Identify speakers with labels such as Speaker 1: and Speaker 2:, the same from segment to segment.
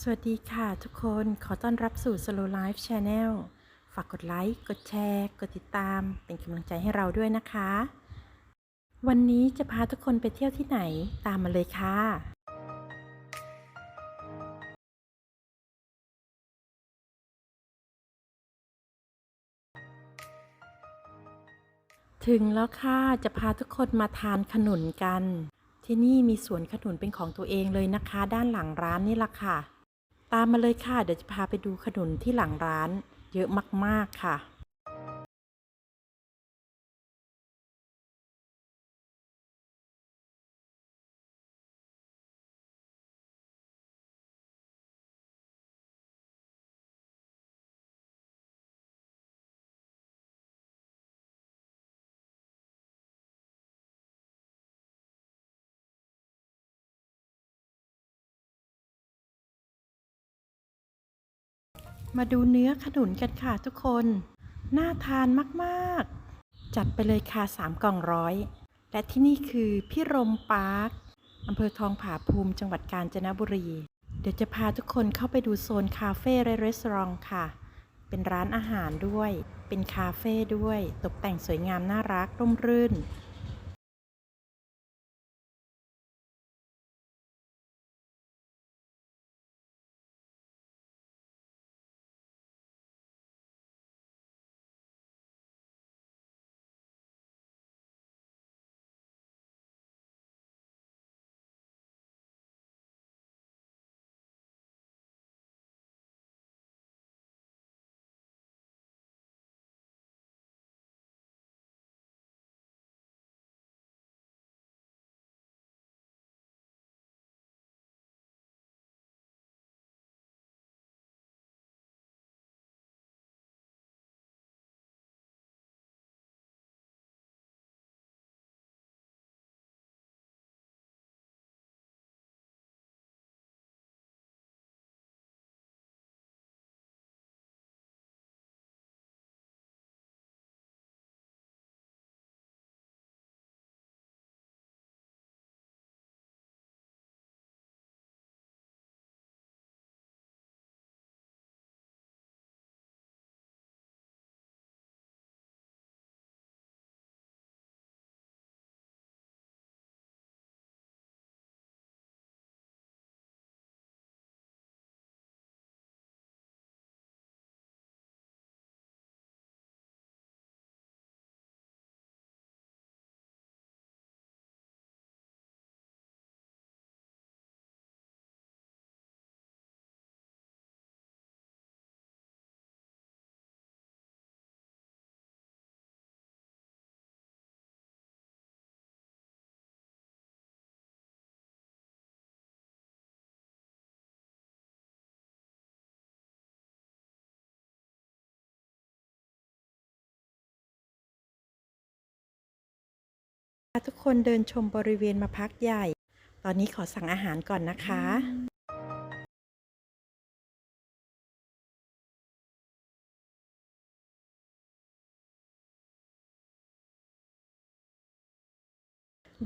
Speaker 1: สวัสดีค่ะทุกคนขอต้อนรับสู่ Slow Life Channel ฝากกดไลค์ กดแชร์ กดติดตาม เป็นกำลังใจให้เราด้วยนะคะ วันนี้จะพาทุกคนไปเที่ยวที่ไหนตามมาเลยค่ะ ถึงแล้วค่ะจะพาทุกคนมาทานขนุนกัน ที่นี่มีสวนขนุนเป็นของตัวเองเลยนะคะ ด้านหลังร้านนี่ละค่ะ ตามมาเลยค่ะ เดี๋ยวจะพาไปดูขนุนที่หลังร้าน เยอะมากๆค่ะ มาดูเนื้อขนุนกันค่ะทุกคน น่าทานมากๆ จัดไปเลยค่ะ3กล่องร้อย และที่นี่คือพี่รมปาร์คอำเภอทองผาภูมิจังหวัดกาญจนบุรี เดี๋ยวจะพาทุกคนเข้าไปดูโซนคาเฟ่และรีสอร์ทค่ะ เป็นร้านอาหารด้วย เป็นคาเฟ่ด้วย ตกแต่งสวยงามน่ารักร่มรื่น ทุกคนเดินชมบริเวณมาพักใหญ่ ตอนนี้ขอสั่งอาหารก่อนนะคะ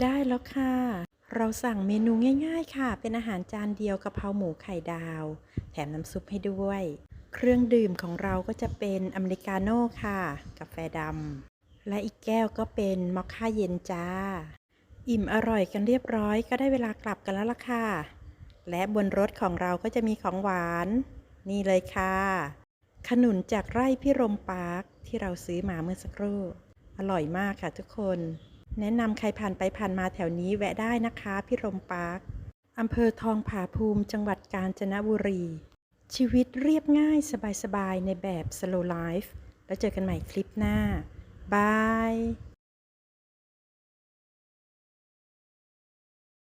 Speaker 1: ได้แล้วค่ะ เราสั่งเมนูง่ายๆค่ะ เป็นอาหารจานเดียวกะเพราหมูไข่ดาว แถมน้ำซุปให้ด้วย เครื่องดื่มของเราก็จะเป็นอเมริกาโน่ค่ะ กาแฟดำ และอีกแก้วก็เป็นมอคค่าเย็นจ้า อิ่มอร่อยกันเรียบร้อยก็ได้เวลากลับกันแล้วล่ะค่ะ และบนรถของเราก็จะมีของหวาน นี่เลยค่ะ ขนุนจากไร่พิรมปาร์คที่เราซื้อมาเมื่อสักครู่ อร่อยมากค่ะทุกคน แนะนำใครผ่านไปผ่านมาแถวนี้แวะได้นะคะพิรมปาร์คอำเภอทองผาภูมิจังหวัดกาญจนบุรี ชีวิตเรียบง่ายสบายๆในแบบ slow life แล้วเจอกันใหม่คลิปหน้า บาย